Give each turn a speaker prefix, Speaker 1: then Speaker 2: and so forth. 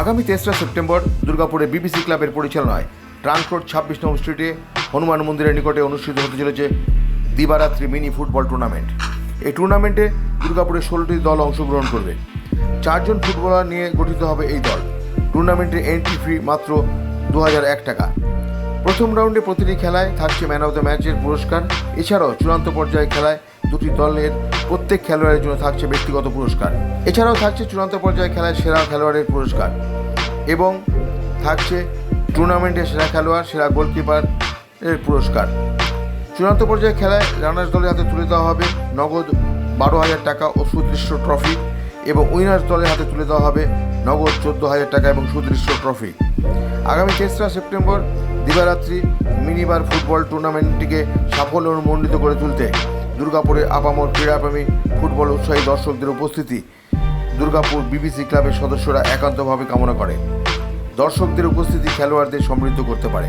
Speaker 1: আগামী তেসরা সেপ্টেম্বর দুর্গাপুরে বিবিসি ক্লাবের পরিচালনায় রোড ছাব্বিশ নম্বর স্ট্রিটে হনুমান মন্দিরের নিকটে অনুষ্ঠিত হতে চলেছে দিবারাত্রি মিনি ফুটবল টুর্নামেন্ট। এই টুর্নামেন্টে দুর্গাপুরের ষোলোটি দল অংশগ্রহণ করবে। চারজন ফুটবলার নিয়ে গঠিত হবে এই দল। টুর্নামেন্টের এন্ট্রি ফি মাত্র দু এক টাকা। প্রথম রাউন্ডে প্রতিটি খেলায় থাকছে ম্যান অফ দ্য ম্যাচের পুরস্কার। এছাড়াও চূড়ান্ত পর্যায়ে খেলায় দুটি দলের প্রত্যেক খেলোয়াড়ের জন্য থাকছে ব্যক্তিগত পুরস্কার। এছাড়াও থাকছে চূড়ান্ত পর্যায়ে খেলায় সেরা খেলোয়াড়ের পুরস্কার এবং থাকছে টুর্নামেন্টের সেরা খেলোয়াড়, সেরা গোলকিপার এর পুরস্কার। চূড়ান্ত পর্যায়ে খেলায় রানার্স দলের হাতে তুলে দেওয়া হবে নগদ বারো হাজার টাকা ও সুদৃশ্য ট্রফি এবং উইনার্স দলের হাতে তুলে দেওয়া হবে নগদ চোদ্দ হাজার টাকা এবং সুদৃশ্য ট্রফি। আগামী তেসরা সেপ্টেম্বর দিবারাত্রি মিনিবার ফুটবল টুর্নামেন্টটিকে সাফল্য অনুমণ্ডিত করে তুলতে দুর্গাপুরের আপামর ক্রীড়াপ্রেমী ফুটবল উৎসাহী দর্শকদের উপস্থিতি দুর্গাপুর বিবিসি ক্লাবের সদস্যরা একান্তভাবে কামনা করে। দর্শকদের উপস্থিতি খেলোয়াড়দের সমৃদ্ধ করতে পারে।